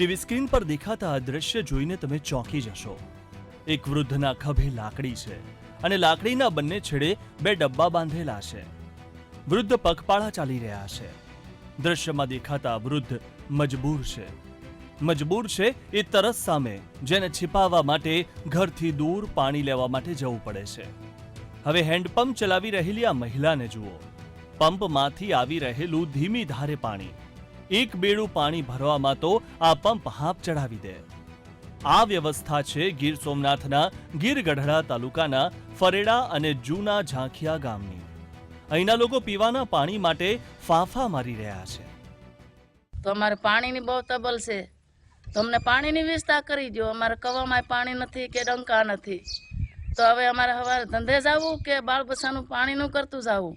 TV screen પર દેખાતા આ દ્રશ્ય જોઈને તમે ચોંકી જશો. એક વૃદ્ધના ખભે લાકડી છે અને લાકડીના બંને છેડે બે ડબ્બા બાંધેલા છે. વૃદ્ધ પગપાળા ચાલી રહ્યા છે. દ્રશ્યમાં દેખાતા વૃદ્ધ મજબૂર છે. મજબૂર છે એ તરસ સામે, જેને છિપાવવા માટે ઘરથી દૂર પાણી લેવા માટે જવું પડે છે. હવે હેન્ડપંપ ચલાવી રહેલી આ મહિલાને જુઓ. પંપમાંથી આવી રહેલું ધીમી ધારે પાણી એક બેડું પાણી ભરવામાં તો આ પંપ હાંપ ચડાવી દે. આ વ્યવસ્થા છે ગીર સોમનાથના ગીર ગઢડા તાલુકાના ફરેડા અને જૂના ઝાંખિયા ગામની. અહીંના લોકો પીવાના પાણી માટે ફાંફા મારી રહ્યા છે. તો અમારે પાણીની બહુ તબલ છે. તો અમને પાણીની વ્યવસ્થા કરી દો અમારે કવામાં પાણી નથી કે ડંકા નથી. તો હવે અમારે સવારે ધંધે જવું કે બાળ બચ્ચાનું પાણીનું કરતું જવું?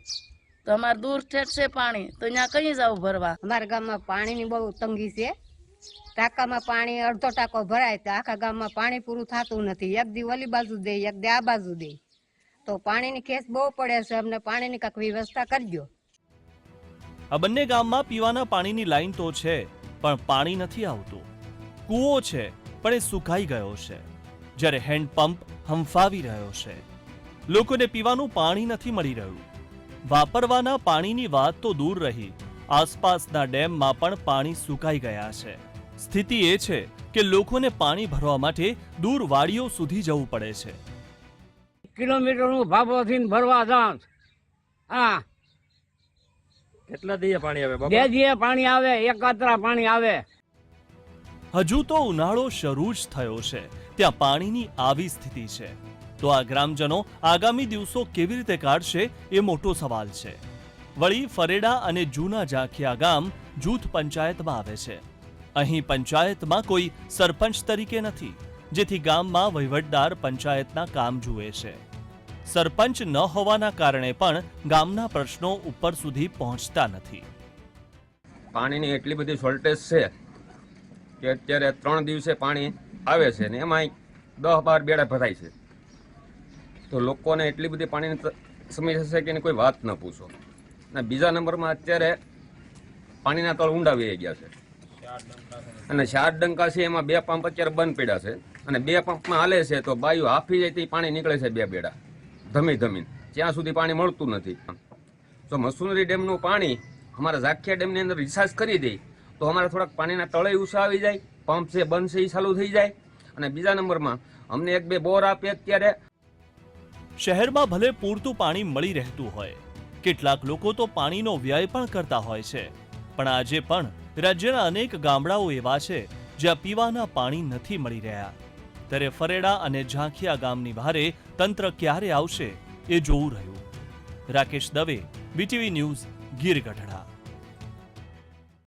તો અમારે દૂર ઠેઠ છે પાણી તો ત્યાં કઈ જવું ભરવા? અમારા ગામમાં પાણીની બહુ તંગી છે. ટાંકામાં પાણી અડધો ટાંકો ભરાય તો આખા ગામમાં પાણી પૂરું થતું નથી. એક દી ઓલી બાજુ દે એક દી આ બાજુ દે. તો પાણીની ખેસ બહુ પડે છે અમને પાણીની કાંઈક વ્યવસ્થા કરજો. આ બંને ગામમાં પીવાના પાણીની લાઈન તો છે પણ પાણી નથી આવતું. કૂવો છે પણ એ સુકાઈ ગયો છે. જ્યારે હેન્ડપંપ હંફાવી રહ્યો છે. લોકોને પીવાનું પાણી નથી મળી રહ્યું. વાપરવાના પાણીની વાત તો દૂર રહી. આસપાસના ડેમમાં પણ પાણી સુકાઈ ગયા છે. સ્થિતિ એ છે કે લોકોને પાણી ભરવા માટે દૂર વાડીઓ સુધી જવું પડે છે. કિલોમીટરનું ભાભોથી ભરવા જાઉં હા. કેટલા દિયે પાણી આવે બે દિયે પાણી આવે એકાત્રા પાણી આવે. હજુ તો ઉનાળો શરૂ જ થયો છે. ત્યાં પાણીની આવી સ્થિતિ છે. તો આ ગ્રામજનો આગામી દિવસો કેવી રીતે કાઢશે એ મોટો સવાલ છે. વળી ફરેડા અને જૂના ઝાંખિયા ગામ જૂથ પંચાયતમાં આવે છે. અહીં પંચાયતમાં કોઈ સરપંચ તરીકે નથી, જેથી ગામમાં વહીવટદાર પંચાયતના કામ જુએ છે. સરપંચ ન હોવાના કારણે પણ ગામના પ્રશ્નો ઉપર સુધી પહોંચતા નથી. પાણીની એટલી બધી શોર્ટેજ છે કે અત્યારે ત્રણ દિવસે પાણી આવે છે ને એમાં દસ બાર બેડા ભરાય છે. તો લોકોને એટલી બધી પાણીની ત- સમસ્યા છે કે એની કોઈ વાત ન પૂછો. અને બીજા નંબરમાં અત્યારે પાણીના તળ ઊંડા વહી ગયા છે. અને ચાર ડંકા છે, એમાં બે પંપ અત્યારે બંધ પડ્યા છે. અને બે પંપમાં હાલે છે, તો બાયું હાફી જાય તે પાણી નીકળે છે બે બેડા. ધમી ધમીને. ત્યાં સુધી પાણી મળતું નથી. જો મસૂનરી ડેમનું પાણી અમારા ઝાખિયા ડેમની અંદર રિસાર્જ કરી દે, તો અમારા થોડાક પાણીના તળે ઉષા આવી જાય, પંપ છે, બંધ છે એ ચાલુ થઈ જાય. અને બીજા નંબરમાં અમને એક બે બોર આપે અત્યારે. શહેરમાં ભલે પૂરતું પાણી મળી રહેતું હોય. કેટલાક લોકો તો પાણીનો વ્યય પણ કરતા હોય છે. પણ આજે પણ રાજ્યના અનેક ગામડાઓ એવા છે, જ્યાં પીવાના પાણી નથી મળી રહ્યા. ત્યારે ફરેડા અને ઝાંખિયા ગામની ભારે તંત્ર ક્યારે આવશે એ જોવું રહ્યું. Rakesh Dave, BTV news, Gir Gadhada.